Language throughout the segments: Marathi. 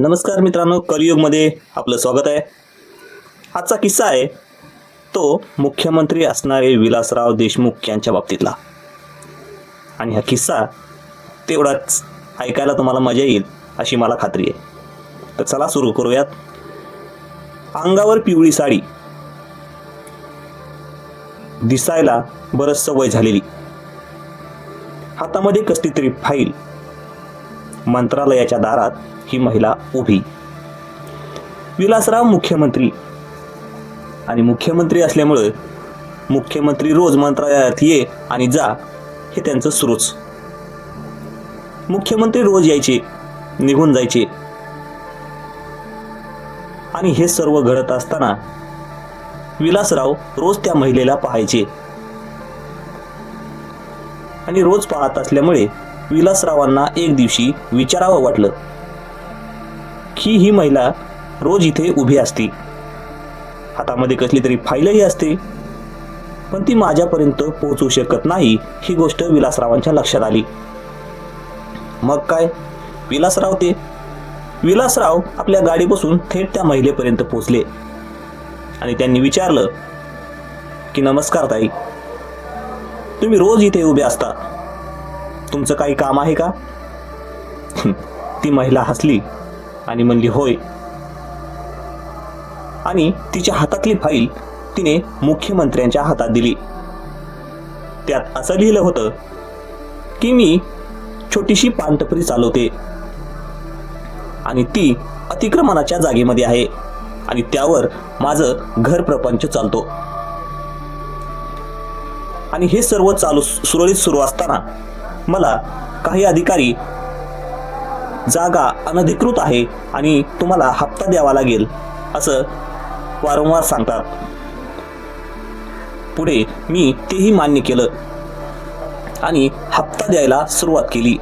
नमस्कार मित्रांनो कलियुगमध्ये आपलं स्वागत आहे. आजचा किस्सा आहे तो मुख्यमंत्री असणारे विलासराव देशमुख यांच्या बाबतीतला. आणि हा किस्सा तेवढाच ऐकायला तुम्हाला मजा येईल अशी मला खात्री आहे. तर चला सुरू करूयात. अंगावर पिवळी साडी. दिसायला बरंच सवय झालेली. हातामध्ये कसली तरी फाईल. मंत्रालयाच्या दारात ही महिला उभी. विलासराव मुख्यमंत्री आणि मुख्यमंत्री असल्यामुळं मुख्यमंत्री रोज मंत्रालयात ये आणि जा हे त्यांचं सुरूच. मुख्यमंत्री रोज यायचे निघून जायचे. आणि हे सर्व घडत असताना विलासराव रोज त्या महिलेला पाहायचे. आणि रोज पाहत असल्यामुळे विलासरावांना एक दिवशी विचारावं वाटलं. की ही महिला रोज इथे उभी असती. हातामध्ये कसली तरी फाईलही असते. पण ती माझ्यापर्यंत पोहोचू शकत नाही ही गोष्ट विलासरावांच्या लक्षात आली. मग काय? विलासराव ते? विलासराव आपल्या गाडी बसून थेट त्या महिलेपर्यंत पोहोचले. आणि त्यांनी विचारलं की नमस्कार ताई. तुम्ही रोज इथे उभे असता. तुमचं काही काम आहे का? ती महिला हसली आणि म्हणली होय. आणि तिच्या हातातली फाईल तिने मुख्यमंत्र्यांच्या हातात दिली. त्यात असं लिहिलं होतं की मी छोटीशी पानटपरी चालवते आणि ती अतिक्रमणाच्या जागेमध्ये आहे आणि त्यावर माझं घर प्रपंच चालतो. आणि हे सर्व चालू सुरळीत सुरू असताना मला काही अधिकारी जागा अनधिकृत आहे आणि तुम्हाला हप्ता द्यावा लागेल असं वारंवार सांगतात. पुढे मी तेही मान्य केलं आणि हप्ता द्यायला सुरुवात केली.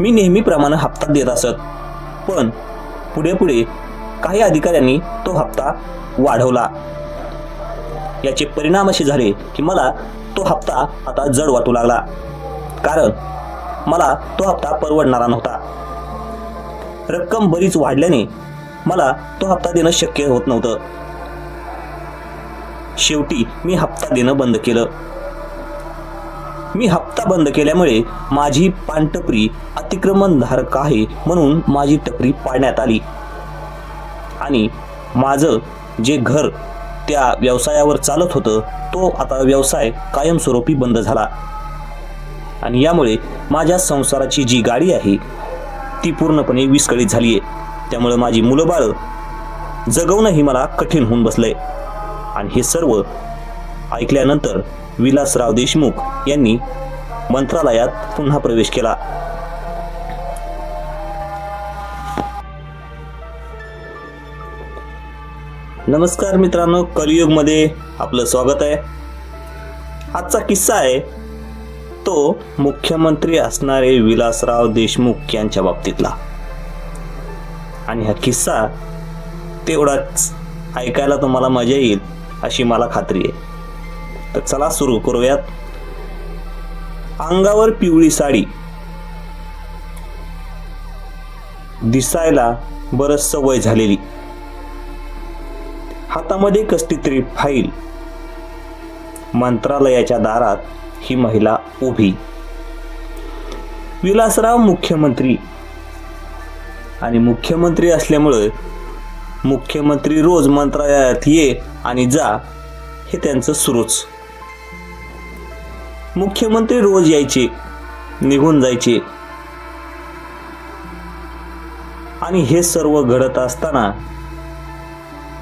मी नेहमीप्रमाणे हप्ता देत असत पण पुढे पुढे काही अधिकाऱ्यांनी तो हप्ता वाढवला. याचे परिणाम असे झाले की मला तो हप्ता आता जड वाटू लागला. कारण मला तो हप्ता परवडणारा नव्हता. रक्कम बरीच वाढल्याने मला तो हप्ता देणं शक्य होत नव्हतं. शेवटी मी हप्ता देणं बंद केलं. मी हप्ता बंद केल्यामुळे माझी पानटपरी अतिक्रमणधारक आहे म्हणून माझी टपरी पाडण्यात आली. आणि माझं जे घर त्या व्यवसायावर चालत होतं तो आता व्यवसाय कायमस्वरूपी बंद झाला. आणि यामुळे माझ्या संसाराची जी गाडी आहे ती पूर्णपणे विस्कळीत झाली आहे त्यामुळे माझी मुलं बाळं जगवणंही मला कठीण होऊन बसलंय. आणि हे सर्व ऐकल्यानंतर विलासराव देशमुख यांनी मंत्रालयात पुन्हा प्रवेश केला. नमस्कार मित्रांनो कलियुगमध्ये आपलं स्वागत आहे. आजचा किस्सा आहे तो मुख्यमंत्री असणारे विलासराव देशमुख यांच्या बाबतीतला. आणि हा किस्सा तेवढाच ऐकायला तुम्हाला मजा येईल अशी मला खात्री आहे. तर चला सुरू करूयात. अंगावर पिवळी साडी. दिसायला बरंच वय झालेली. हातामध्ये कसली तरी फाईल. मंत्रालयाच्या दारात ही महिला उभी. विलासराव मुख्यमंत्री. आणि मुख्यमंत्री असल्यामुळं मुख्यमंत्री रोज मंत्रालयात ये आणि जा हे त्यांचं सुरूच. मुख्यमंत्री रोज यायचे निघून जायचे. आणि हे सर्व घडत असताना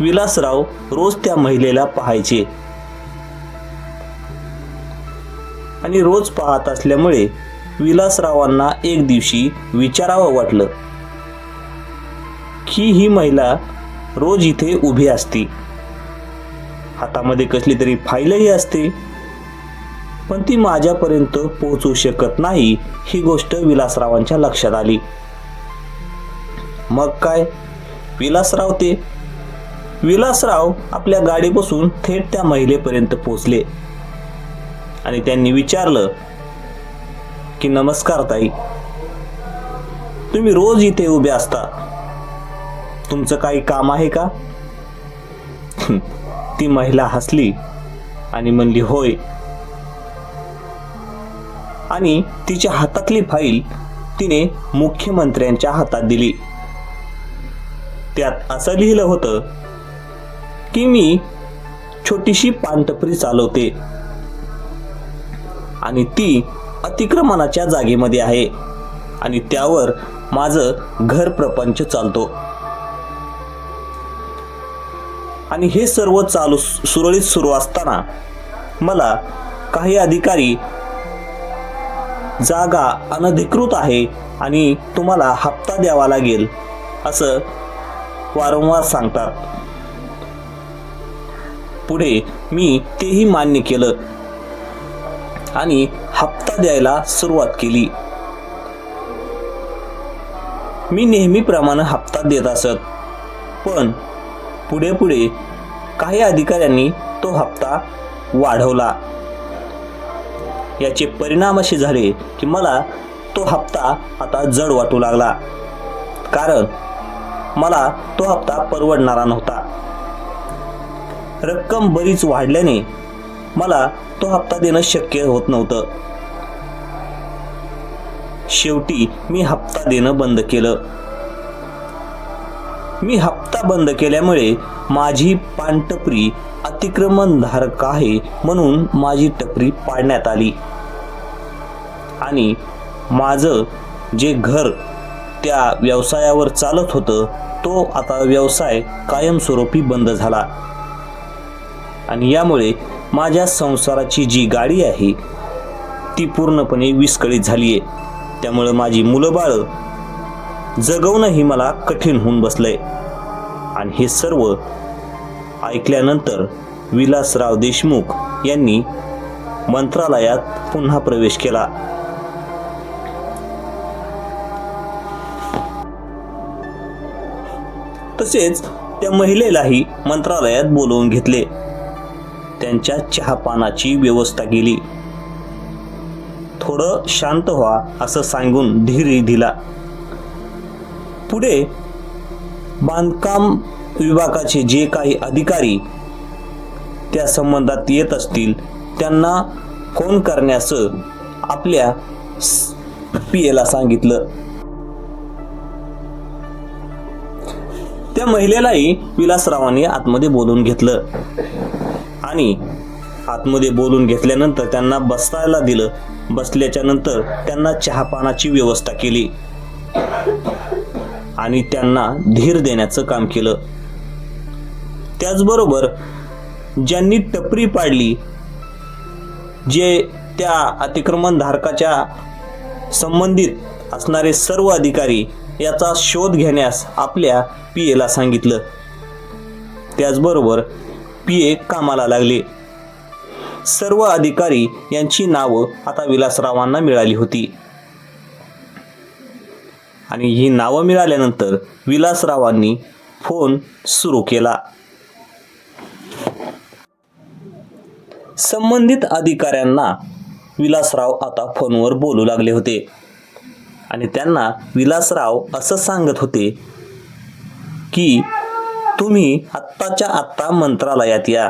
विलासराव रोज त्या महिलेला पाहायचे. आणि रोज पाहत असल्यामुळे विलासरावांना एक दिवशी विचारावं वाटलं की ही महिला रोज इथे उभी असती. हातामध्ये कसली तरी फाईलही असते. पण ती माझ्यापर्यंत पोहोचू शकत नाही ही गोष्ट विलासरावांच्या लक्षात आली. मग काय? विलासराव ते विलासराव आपल्या गाडी बसून थेट त्या महिलेपर्यंत पोहोचले. आणि त्यांनी विचारलं की नमस्कार ताई. तुम्ही रोज इथे उभे असता. तुमचं काही काम आहे का? ती महिला हसली आणि म्हणली होय. आणि तिच्या हातातली फाईल तिने मुख्यमंत्र्यांच्या हातात दिली. त्यात असं लिहिलं होतं की मी छोटीशी पानटपरी चालवते. आणि ती अतिक्रमणाच्या जागेमध्ये आहे. आणि त्यावर माझं घर प्रपंच चालतो. आणि हे सर्व चालू सुरळीत सुरू असताना मला काही अधिकारी जागा अनधिकृत आहे आणि तुम्हाला हप्ता द्यावा लागेल असं वारंवार सांगतात. पुढे मी तेही मान्य केलं आणि हप्ता द्यायला सुरुवात केली. मी नेहमीप्रमाणे हप्ता देत असत पण पुढे पुढे काही अधिकाऱ्यांनी तो हप्ता वाढवला. याचे परिणाम असे झाले की मला तो हप्ता आता जड वाटू लागला कारण मला तो हप्ता परवडणारा नव्हता. रक्कम बरीच वाढल्याने मला तो हप्ता देणं शक्य होत नव्हतं. शेवटी मी हप्ता देणं बंद केलं. मी हप्ता बंद केल्यामुळे माझी पानटपरी अतिक्रमणधारक आहे म्हणून माझी टपरी पाडण्यात आली. आणि माझं जे घर त्या व्यवसायावर चालत होतं तो आता व्यवसाय कायमस्वरूपी बंद झाला. आणि यामुळे माझ्या संसाराची जी गाडी आहे ती पूर्णपणे विस्कळीत झाली आहे. त्यामुळं माझी मुलं बाळं जगवणंही मला कठीण होऊन बसलंय. आणि हे सर्व ऐकल्यानंतर विलासराव देशमुख यांनी मंत्रालयात पुन्हा प्रवेश केला. तसेच त्या महिलेलाही मंत्रालयात बोलवून घेतले. त्यांच्या चहापानाची व्यवस्था केली. थोडं शांत व्हा असं सांगून धीर दिला. पुढे बांधकाम विभागाचे जे काही अधिकारी त्या संबंधात येत असतील त्यांना फोन करण्यास आपल्या पी एला सांगितलं. त्या महिलेलाही विलासरावांनी आतमध्ये बोलून घेतलं. आणि आतमध्ये बोलून घेतल्यानंतर त्यांना बसायला दिलं. बसल्याच्या नंतर त्यांना चहापानाची व्यवस्था केली. आणि त्यांना धीर देण्याचं काम केलं. त्याचबरोबर ज्यांनी टपरी पाडली जे त्या अतिक्रमण धारकाच्या संबंधित असणारे सर्व अधिकारी याचा शोध घेण्यास आपल्या पी एला सांगितलं. त्याचबरोबर पी ए कामाला लागले. सर्व अधिकारी यांची नावं आता विलासरावांना मिळाली होती. आणि ही नावं मिळाल्यानंतर विलासरावांनी फोन सुरू केला. संबंधित अधिकाऱ्यांना विलासराव आता फोनवर बोलू लागले होते. आणि त्यांना विलासराव असं सांगत होते की तुम्ही आत्ताच्या आत्ता मंत्रालयात या.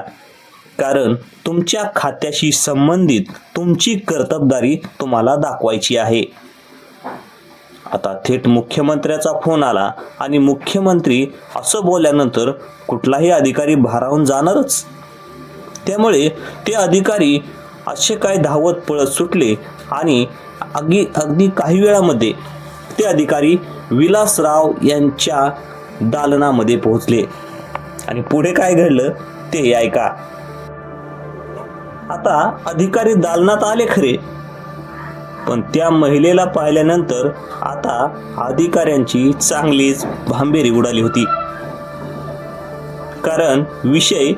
कारण तुमच्या खात्याशी संबंधित तुमची कर्तबदारी तुम्हाला दाखवायची आहे. आता थेट मुख्यमंत्र्याचा फोन आला आणि मुख्यमंत्री असं बोलल्यानंतर कुठलाही अधिकारी भारावून जाणारच. त्यामुळे ते अधिकारी असे काय धावत पळत सुटले आणि अगदी अगदी काही वेळामध्ये ते अधिकारी विलासराव यांच्या दालनामध्ये पोहोचले. आणि पुढे काय घडलं ते ऐका. आता अधिकारी दालनात आले खरे. पण त्या महिलेला पाहिल्यानंतर आता अधिकाऱ्यांची चांगलीच भांबेरी उडाली होती. कारण विषय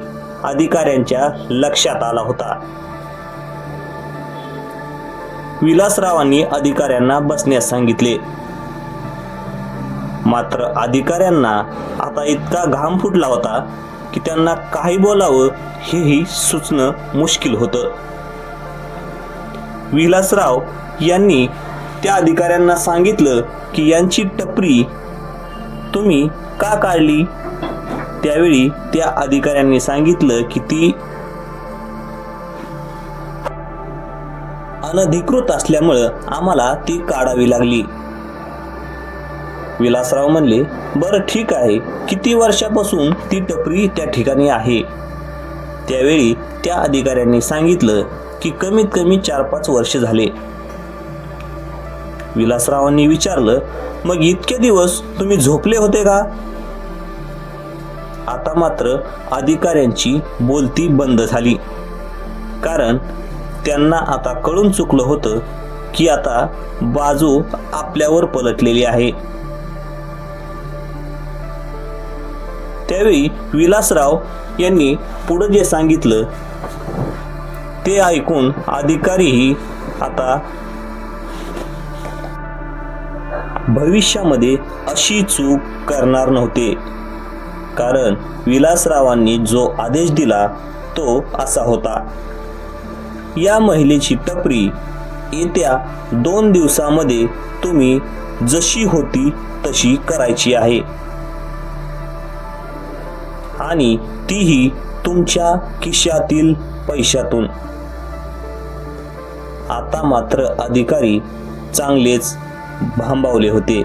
अधिकाऱ्यांच्या लक्षात आला होता. विलासरावांनी अधिकाऱ्यांना बसण्यास सांगितले. मात्र अधिकाऱ्यांना आता इतका घाम फुटला होता की त्यांना काही बोलावं हेही सुचणं मुश्किल होतं. विलासराव यांनी त्या अधिकाऱ्यांना सांगितलं की यांची टपरी तुम्ही का काढली? त्यावेळी त्या अधिकाऱ्यांनी सांगितलं की ती अनधिकृत असल्यामुळं आम्हाला ती काढावी लागली. विलासराव म्हणले बरं ठीक आहे. किती वर्षापासून ती टपरी त्या ठिकाणी आहे? त्यावेळी त्या अधिकाऱ्यांनी सांगितलं की कमीत कमी चार पाच वर्ष झाले. विलासरावांनी विचारलं मग इतके दिवस तुम्ही झोपले होते का? आता मात्र अधिकाऱ्यांची बोलती बंद झाली. कारण त्यांना आता कळून चुकलं होतं की आता बाजू आपल्यावर पलटलेली आहे. त्यावेळी विलासराव यांनी पुढे जे सांगितलं ते ऐकून अधिकारीही आता भविष्यामध्ये अशी चूक करणार नव्हते. कारण विलासरावांनी जो आदेश दिला तो असा होता. या महिलेची टपरी येत्या दोन दिवसामध्ये तुम्ही जशी होती तशी करायची आहे. आणि तीही तुमच्या खिशातील पैशातून. आता मात्र अधिकारी चांगलेच भांबावले होते.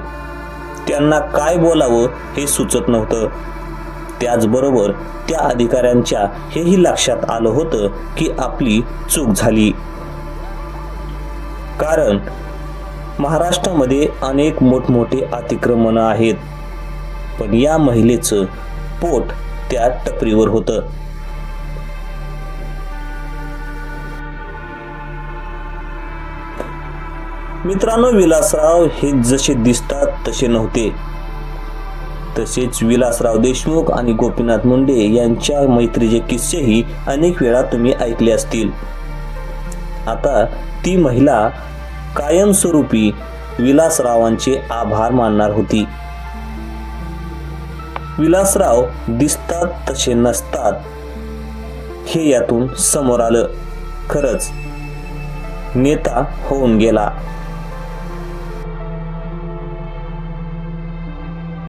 त्यांना काय बोलावं हे सुचत नव्हतं. त्याचबरोबर त्या अधिकाऱ्यांच्या हेही लक्षात आलं होतं की आपली चूक झाली. कारण महाराष्ट्रामध्ये अनेक मोठमोठे अतिक्रमण आहेत. पण या महिलेचं पोट त्या टपरीवर होतं. मित्रांनो विलासराव हे जसे दिसतात तसे नव्हते. तसेच विलासराव देशमुख आणि गोपीनाथ मुंडे यांच्या मैत्रीचे किस्सेही अनेक वेळा तुम्ही ऐकले असतील. आता ती महिला कायमस्वरूपी विलासरावांचे आभार मानणार होती. विलासराव दिसतात तसे नसतात. हे यातून समोर आलं. खरंच नेता होऊन गेला.